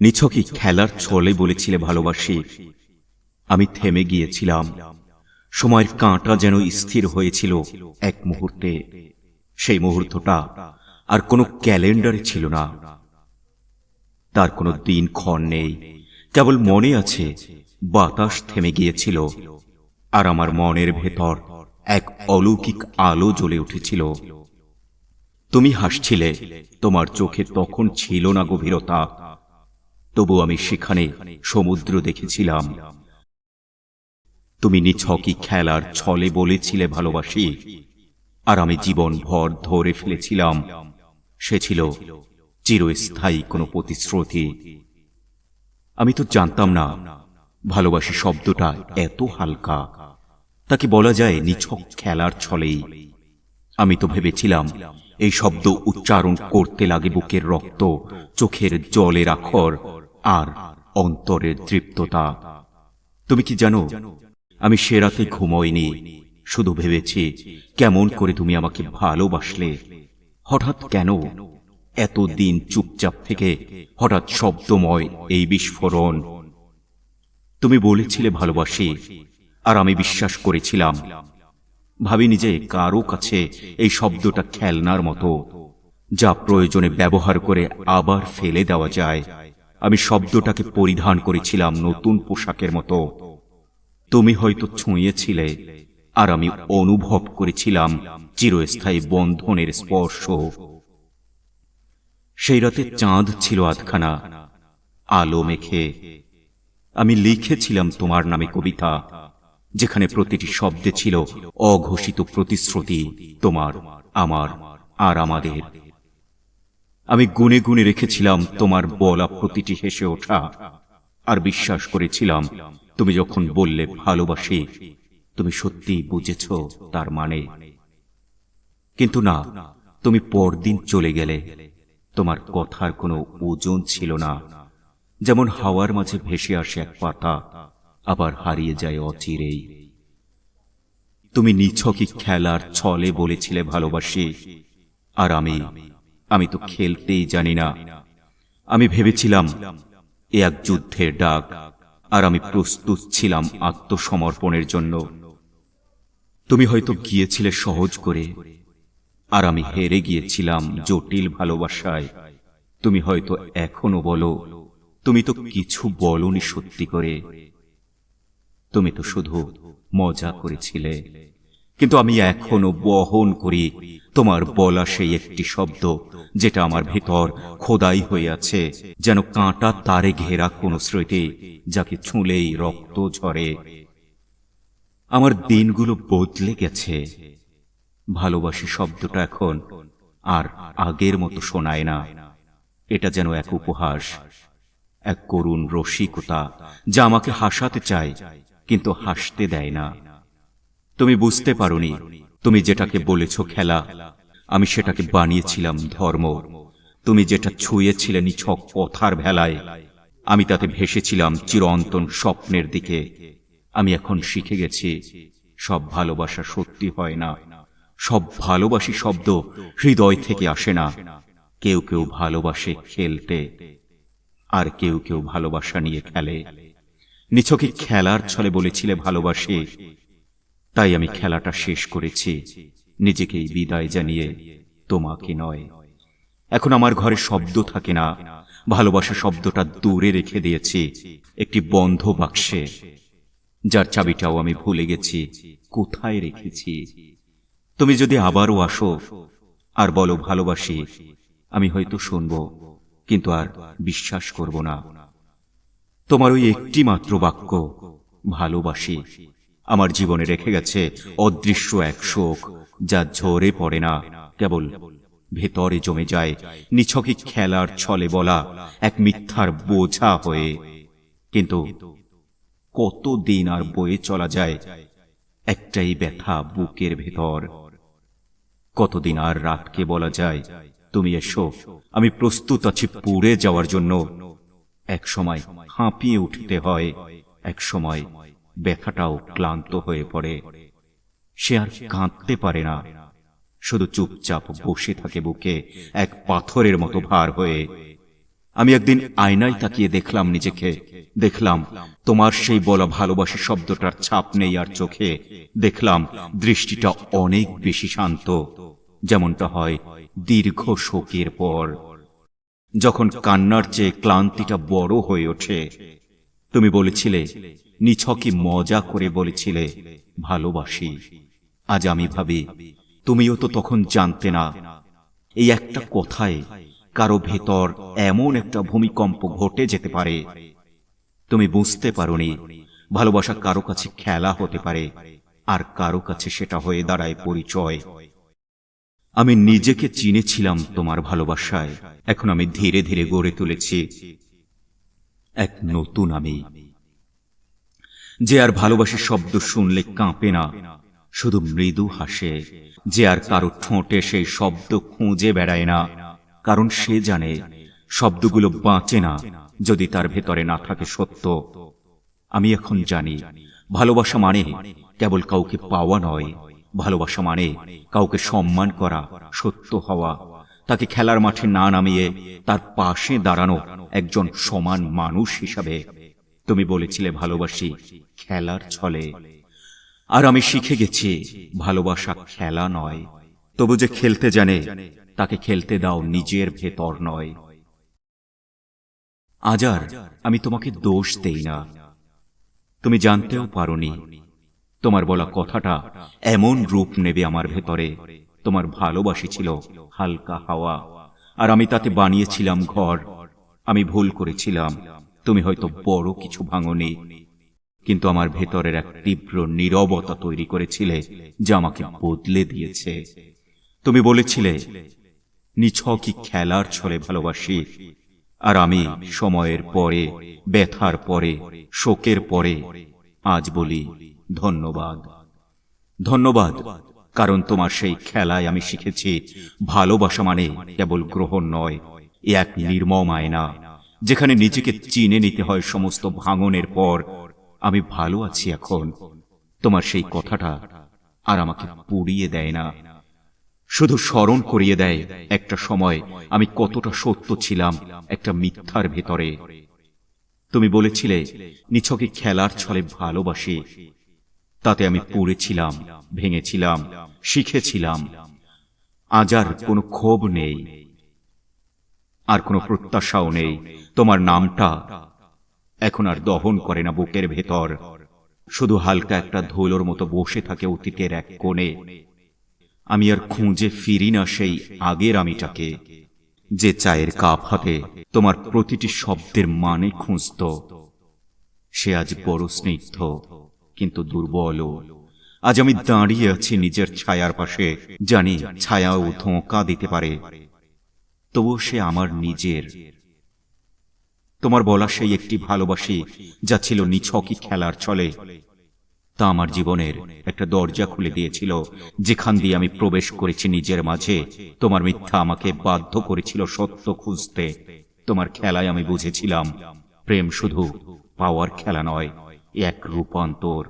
নিছকই খেলার ছলে বলেছিলে ভালোবাসি। আমি থেমে গিয়েছিলাম। সময়ের কাঁটা যেন স্থির হয়েছিল এক মুহূর্তে। সেই মুহূর্তটা আর কোনো ক্যালেন্ডারে ছিল না। তার কোনো দিন ক্ষণ নেই। কেবল মনে আছে, বাতাস থেমে গিয়েছিল আর আমার মনের ভেতর এক অলৌকিক আলো জ্বলে উঠেছিল। তুমি হাসছিলে, তোমার চোখে তখন ছিল না গভীরতা। তবু আমি সেখানে সমুদ্র দেখেছিলাম। তুমি নিছকি খেলার ছলে বলেছিলে ভালোবাসি, আর আমি জীবন ভর ধরে ফেলেছিলাম। সে ছিল চিরস্থায়ী কোনো প্রতিশ্রুতি। আমি তো জানতাম না, ভালোবাসি শব্দটা এত হালকা। তাকে বলা যায় নিছক খেলার ছলেই। আমি তো ভেবেছিলাম, এই শব্দ উচ্চারণ করতে লাগে বুকের রক্ত, চোখের জলের আখর আর অন্তরের তৃপ্ততা। তুমি কি জানো, আমি সে রাতে ঘুমোইনি, শুধু ভেবেছি কেমন করে তুমি আমাকে ভালোবাসলে। হঠাৎ কেন এত দিন চুপচাপ থেকে হঠাৎ শব্দময় এই বিস্ফোরণ। তুমি বলেছিলে ভালোবাসি, আর আমি বিশ্বাস করেছিলাম। ভাবিনি যে কারও কাছে এই শব্দটা খেলনার মতো, যা প্রয়োজনে ব্যবহার করে আবার ফেলে দেওয়া যায়। আমি শব্দটাকে পরিধান করেছিলাম নতুন পোশাকের মতো। তুমি হয়তো ছুঁয়েছিলে, আর আমি অনুভব করেছিলাম চিরস্থায়ী বন্ধনের স্পর্শ। সেই রাতে চাঁদ ছিল আধখানা, আলো মেখে। আমি লিখেছিলাম তোমার নামে কবিতা, যেখানে প্রতিটি শব্দে ছিল অঘোষিত প্রতিশ্রুতি, তোমার, আমার, আর আমাদের। আমি গুনে গুনে রেখেছিলাম তোমার বলা প্রতিটি হেসে ওঠা, আর বিশ্বাস করেছিলাম তুমি যখন বললে ভালোবাসি, তুমি সত্যি বুঝেছ তার মানে। কিন্তু না, তুমি পরদিন চলে গেলে তোমার কথার কোনো ওজন ছিল না, যেমন হাওয়ার মাঝে ভেসে আসে এক পাতা, আবার হারিয়ে যায় অচিরেই। তুমি নিছকি খেলার ছলে বলেছিলে ভালোবাসি, আর আমি আমি তো খেলতেই জানি না। আমি ভেবেছিলাম, এ এক যুদ্ধের ডাক, আর আমি প্রস্তুত ছিলাম আত্মসমর্পণের জন্য। তুমি হয়তো গিয়েছিলে সহজ করে, আর আমি হেরে গিয়েছিলাম জটিল ভালোবাসায়। তুমি হয়তো এখনও বলো, তুমি তো কিছু বলনি সত্যি করে। তুমি তো শুধু মজা করেছিলে। কিন্তু আমি এখনও বহন করি, তোমার বলা সেই একটি শব্দ যেটা আমার ভেতর খোদাই হয়ে আছে, যেন কাঁটা তারে ঘেরা কোন স্মৃতি যাকে ছুঁলেই রক্ত ঝরে। আমার দিনগুলো বদলে গেছে। ভালোবাসি শব্দটা এখন আর আগের মতো শোনায় না। এটা যেন এক উপহাস, এক করুণ রসিকতা, যা আমাকে হাসাতে চায়, কিন্তু হাসতে দেয় না। তুমি বুঝতে পারোনি, তুমি যেটাকে বলেছ খেলা, আমি সেটাকে বানিয়েছিলাম ধর্ম। তুমি যেটা ছুঁয়েছিলে নিছক পথার ভেলায়, আমি তাতে ভেসেছিলাম চিরন্তন স্বপ্নের দিকে। আমি এখন শিখে গেছি, সব ভালোবাসা সত্যি হয় না। সব ভালোবাসি শব্দ হৃদয় থেকে আসে না। কেউ কেউ ভালোবাসে খেলতে, আর কেউ কেউ ভালোবাসা নিয়ে খেলে। নিছকে খেলার ছলে বলেছিলে ভালোবাসি তাই আমি খেলাটা শেষ করেছি। নিজেকেই বিদায় জানিয়ে তোমাকে নয়। এখন আমার ঘরে শব্দ থাকে না। ভালোবাসা শব্দটা দূরে রেখে দিয়েছি। একটি বন্ধ বাক্সে। যার চাবিটাও আমি ভুলে গেছি। কোথায় রেখেছি? তুমি যদি আবারও আসো, আর বলো ভালোবাসি, আমি হয়তো শুনব, কিন্তু আর বিশ্বাস করব না। তোমার ওই একটি মাত্র বাক্য, ভালোবাসি। আমার জীবনে রেখে গেছে অদৃশ্য এক শোক, যা ঝরে পড়ে না। কেবল ভেতরে জমে যায় নিছকি খেলার ছলে বলা এক মিথ্যার বোঝা হয়ে। কিন্তু কত দিন আর বয়ে চলা যায় একটাই ব্যথা বুকের ভেতর। কতদিন আর রাতকে বলা যায়, তুমি এসো, আমি প্রস্তুত আছি পুড়ে যাওয়ার জন্য। এক সময় হাঁপিয়ে উঠতে হয় এক সময় ব্যথাটাও ক্লান্ত হয়ে পড়ে। সে আর কাঁদতে পারে না। শুধু চুপচাপ বসে থাকে বুকে, এক পাথরের মতো ভার হয়ে। আমি একদিন আয়নায় তাকিয়ে দেখলাম নিজেকে। দেখলাম, তোমার সেই বলা ভালোবাসি শব্দটার ছাপ নেই আর চোখে। দেখলাম, দৃষ্টিটা অনেক বেশি শান্ত। যেমনটা হয় দীর্ঘ শোকের পর। যখন কান্নার চেয়ে ক্লান্তিটা বড় হয়ে ওঠে। তুমি বলেছিলে নিছকি মজা করে বলেছিলে, ভালোবাসি। আজ আমি ভাবি, তুমিও তো তখন জানতে না। এই একটা কথায় কারও ভেতর এমন একটা ভূমিকম্প ঘটে যেতে পারে। তুমি বুঝতে পারোনি, ভালোবাসা কারও কাছে খেলা হতে পারে, আর কারও কাছে সেটা হয়ে দাঁড়ায় পরিচয়। আমি নিজেকে চিনেছিলাম তোমার ভালোবাসায়, এখন আমি ধীরে ধীরে গড়ে তুলেছি। এক নতুন আমি। যে আর ভালোবাসি শব্দ শুনলে কাঁপে না, শুধু মৃদু হাসে। যে আর কারও ঠোঁটে সেই শব্দ খুঁজে বেড়ায় না, কারণ সে জানে শব্দগুলো বাঁচে না যদি তার ভেতরে না থাকে সত্য। আমি এখন জানি, ভালোবাসা মানে কেবল কাউকে পাওয়া নয়, ভালোবাসা মানে কাউকে সম্মান করা, সত্য হওয়া, তাকে খেলার মাঠে না নামিয়ে তার পাশে দাঁড়ানো একজন সমান মানুষ হিসাবে। তুমি বলেছিলে ভালোবাসি খেলার ছলে। আর আমি শিখে গেছি, ভালোবাসা খেলা নয়। তবু যে খেলতে জানে, তাকে খেলতে দাও নিজের ভেতর নয়। আজার আমি তোমাকে দোষ দেই না। তুমি জানতেও পারোনি, তোমার বলা কথাটা এমন রূপ নেবে আমার ভেতরে। তোমার ভালোবাসি ছিল হালকা হাওয়া, আর আমি তাতে বানিয়েছিলাম ঘর। আমি ভুল করেছিলাম তুমি হয়তো বড় কিছু ভাঙনি, কিন্তু আমার ভেতরের এক তীব্র নীরবতা তৈরি করেছিলে যা আমাকে বদলে দিয়েছে। তুমি বলেছিলে, নিছকই খেলার ছলে ভালোবাসি, আর আমি সময়ের পরে, ব্যথার পরে, শোকের পরে, আজ বলি ধন্যবাদ। ধন্যবাদ, কারণ তোমার সেই খেলায় আমি শিখেছি, ভালোবাসা মানে কেবল গ্রহণ নয় এক নির্মম আয়না। যেখানে নিজেকে চিনে নিতে হয় সমস্ত ভাঙনের পর, আমি ভালো আছি এখন। তোমার সেই কথাটা আর আমাকে পুড়িয়ে দেয় না। শুধু স্মরণ করিয়ে দেয় একটা সময় আমি কতটা সত্য ছিলাম একটা মিথ্যার ভেতরে। তুমি বলেছিলে, নিছকে খেলার ছলে ভালোবাসি। তাতে আমি পড়েছিলাম, ভেঙেছিলাম, শিখেছিলাম। আজ আর কোনো ক্ষোভ নেই। আর কোনো প্রত্যাশাও নেই। তোমার নামটা এখন আর দহন করে না বুকের ভেতর। শুধু হালকা একটা ধুলোর মতো বসে থাকে অতীতের এক কোণে। আমি আর খুঁজে ফিরি না সেই আগের আমিটাকে, যে চায়ের কাপ হাতে তোমার প্রতিটি শব্দের মানে খুঁজত। সে আজ বড় স্নিগ্ধ, কিন্তু দুর্বল। আজ আমি দাঁড়িয়ে আছি নিজের ছায়ার পাশে, জানি ছায়াও ধোঁকা দিতে পারে। তবু সে আমার নিজের। তোমার বলা সেই একটি ভালোবাসি যা ছিল নিছকই খেলার চলে তা আমার জীবনের একটা দরজা খুলে দিয়েছিল, যেখান দিয়ে আমি প্রবেশ করেছি নিজের মাঝে। তোমার মিথ্যা আমাকে বাধ্য করেছিল সত্য খুঁজতে। তোমার খেলায় আমি বুঝেছিলাম, প্রেম শুধু পাওয়ার খেলা নয়, এক রূপান্তর।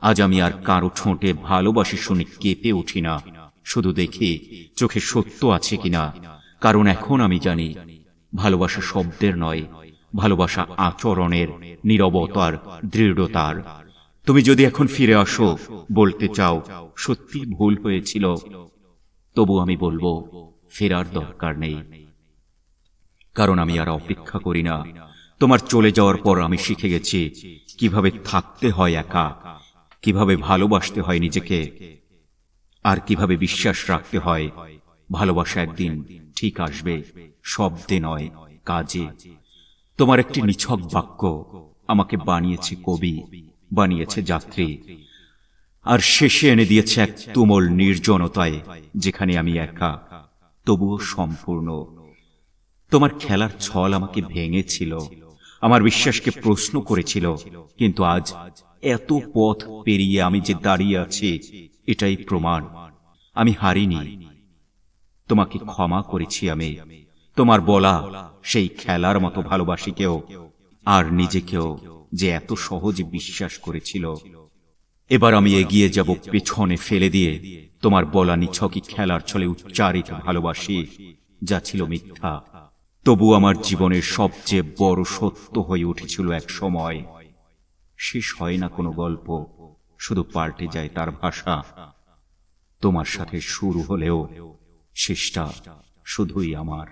আজ আমি আর কারও ঠোঁটে ভালোবাসি শুনে কেঁপে উঠি না। শুধু দেখি চোখে সত্য আছে কিনা। কারণ এখন আমি জানি, ভালোবাসা শব্দের নয়, ভালোবাসা আচরণের নীরবতার, দৃঢ়তার। তুমি যদি এখন ফিরে আসো, বলতে চাও, সত্যি ভুল হয়েছিল, তবু আমি বলব, ফেরার দরকার নেই। কারণ আমি আর অপেক্ষা করি না। তোমার চলে যাওয়ার পর আমি শিখে গেছি, কীভাবে থাকতে হয় একা, কীভাবে ভালোবাসতে হয় নিজেকে। আর কীভাবে বিশ্বাস রাখতে হয়? ভালোবাসা একদিন ঠিক আসবে শব্দে নয়, কাজে। তোমার একটি নিছক বাক্য আমাকে বানিয়েছে কবি, বানিয়েছে যাত্রী। আর শেষে এনে দিয়েছে এক তুমল নির্জনতায়, যেখানে আমি একা, তবুও সম্পূর্ণ। তোমার খেলার ছল আমাকে ভেঙেছিল, আমার বিশ্বাসকে প্রশ্ন করেছিল, কিন্তু আজ এত পথ পেরিয়ে আমি যে দাঁড়িয়ে আছি এটাই প্রমাণ। আমি হারিনি। তোমাকে ক্ষমা করেছি আমি। তোমার বলা সেই খেলার মতো ভালোবাসিকেও আর নিজেকেও যে এত সহজে বিশ্বাস করেছিল। এবার আমি এগিয়ে যাব পেছনে ফেলে দিয়ে। তোমার বলা নিছকি খেলার ছলে উচ্চারিত ভালোবাসি, যা ছিল মিথ্যা। তবু আমার জীবনের সবচেয়ে বড় সত্য হয়ে উঠেছিল এক সময়। শেষ হয় না কোনো গল্প। শুধু পাল্টে যায় তার ভাষা। তোমার সাথে শুরু হলেও শেষটা শুধুই আমার।